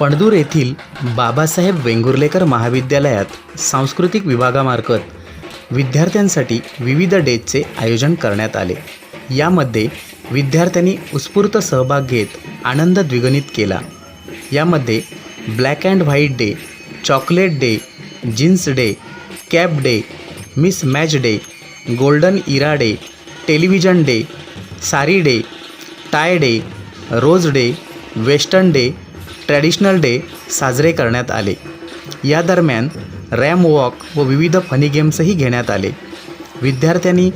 पणदूर येथील बाबासाहेब वेंगुर्लेकर महाविद्यालयात सांस्कृतिक विभागामार्फत विद्यार्थ्यांसाठी विविध डेजचे आयोजन करण्यात आले. यामध्ये विद्यार्थ्यांनी उत्स्फूर्त सहभाग घेत आनंद द्विगणित केला. यामध्ये black and white day chocolate day jeans day cap day mismatch day golden era day television day sari day tie day rose day western day traditional day साजरे करण्यात आले. या दरम्यान रॅम वॉक व विविध फनी गेम्सही घेण्यात आले. विद्यार्थ्यांनी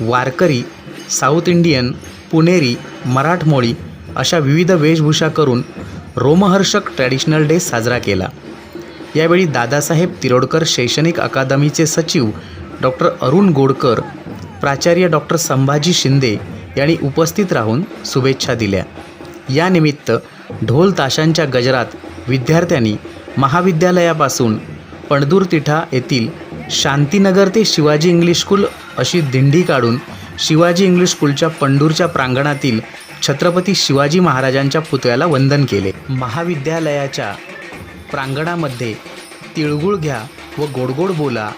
वारकरी साऊथ इंडियन पुणेरी मराठमोळी अशा विविध वेशभूषा करून रोमहर्षक ट्रॅडिशनल डे साजरा केला. यावेळी दादासाहेब तिरोडकर शैक्षणिक अकादमीचे सचिव डॉक्टर अरुण गोडकर प्राचार्य डॉक्टर संभाजी शिंदे यांनी उपस्थित राहून शुभेच्छा दिल्या. यानिमित्त ढोल ताशांच्या गजरात विद्यार्थ्यांनी महाविद्यालयापासून पणदूर तिठा येथील शांतीनगर ते शिवाजी इंग्लिश स्कूल अशी दिंडी काढून शिवाजी इंग्लिश स्कूलच्या पंडूरच्या प्रांगणातील छत्रपती शिवाजी महाराजांच्या पुतळ्याला वंदन केले. महाविद्यालयाच्या प्रांगणामध्ये तिळगुळ घ्या व गोडगोड बोला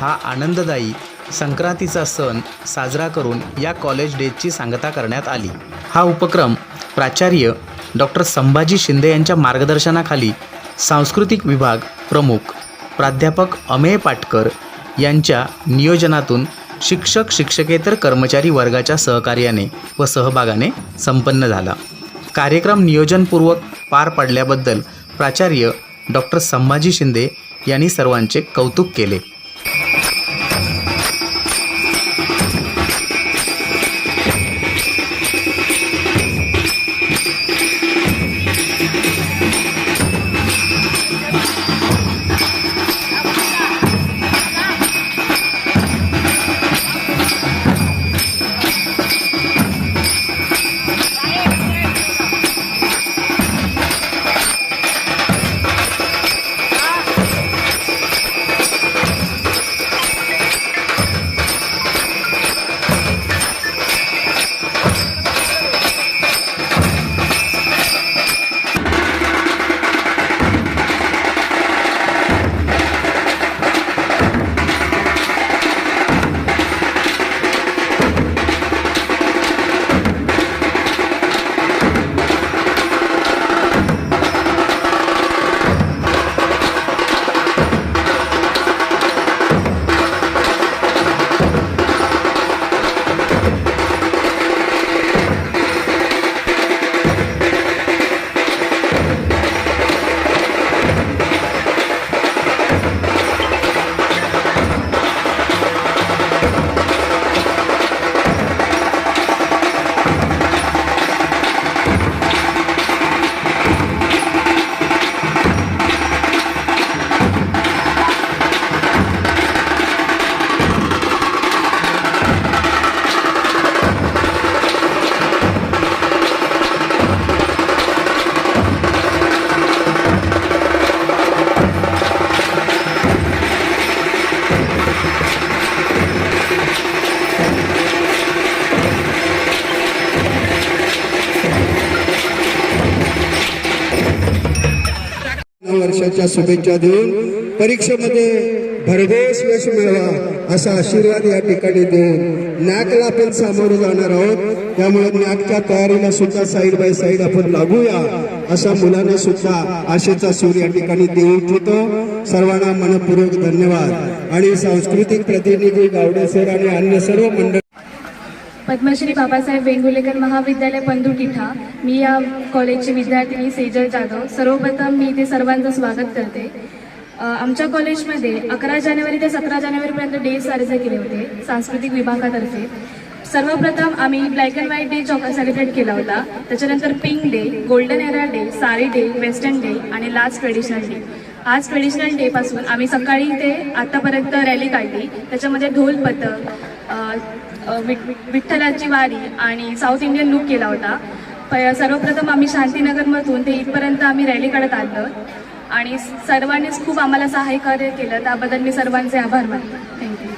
हा आनंददायी संक्रांतीचा सण साजरा करून या कॉलेज डेजची सांगता करण्यात आली. हा उपक्रम प्राचार्य डॉक्टर संभाजी शिंदे यांच्या मार्गदर्शनाखाली सांस्कृतिक विभाग प्रमुख प्राध्यापक अमेय पाटकर यांच्या नियोजनातून शिक्षक शिक्षकेतर कर्मचारी वर्गाच्या सहकार्याने व सहभागाने संपन्न झाला. कार्यक्रम नियोजनपूर्वक पार पडल्याबद्दल प्राचार्य डॉक्टर संभाजी शिंदे यांनी सर्वांचे कौतुक केले. वर्षाच्या शुभेच्छा देऊन परीक्षेमध्ये भरघोस यश मिळवा असा आशीर्वाद या ठिकाणी देऊन नॅकला आपण सामोरं जाणार आहोत. त्यामुळे नॅकच्या तयारीला सुद्धा साईड बाय साईड आपण लागूया असा मुलांना सुद्धा आशेचा सूर या ठिकाणी देऊ इच्छितो सर्वांना मनपूर्वक धन्यवाद. आणि सांस्कृतिक प्रतिनिधी गावडे सर आणि अन्य सर्व मंडळ पद्मश्री बाबासाहेब वेंगुलेकर महाविद्यालय पंधू तिठा मी या कॉलेजची विद्यार्थिनी सेजल जाधव. सर्वप्रथम मी इथे सर्वांचं स्वागत करते. आमच्या कॉलेजमध्ये अकरा जानेवारी ते सतरा जानेवारीपर्यंत डे साजरे केले होते सांस्कृतिक विभागातर्फे. सर्वप्रथम आम्ही black and white day chalk celebrate केला होता. त्याच्यानंतर pink day golden era day sari day western day आणि लास्ट ट्रेडिशनल डे आज ट्रेडिशनल डे पासून आम्ही सकाळी ते आतापर्यंत रॅली काढली. त्याच्यामध्ये ढोल पथक विठ्ठलाची वारी आणि साऊथ इंडियन लुक केला होता. प- सर्वप्रथम आम्ही शांतीनगरमधून ते इथपर्यंत आम्ही रॅली काढत आलो आणि सर्वांनीच खूप आम्हाला सहाय्य केलं. त्याबद्दल मी सर्वांचे आभार मानतो. थँक्यू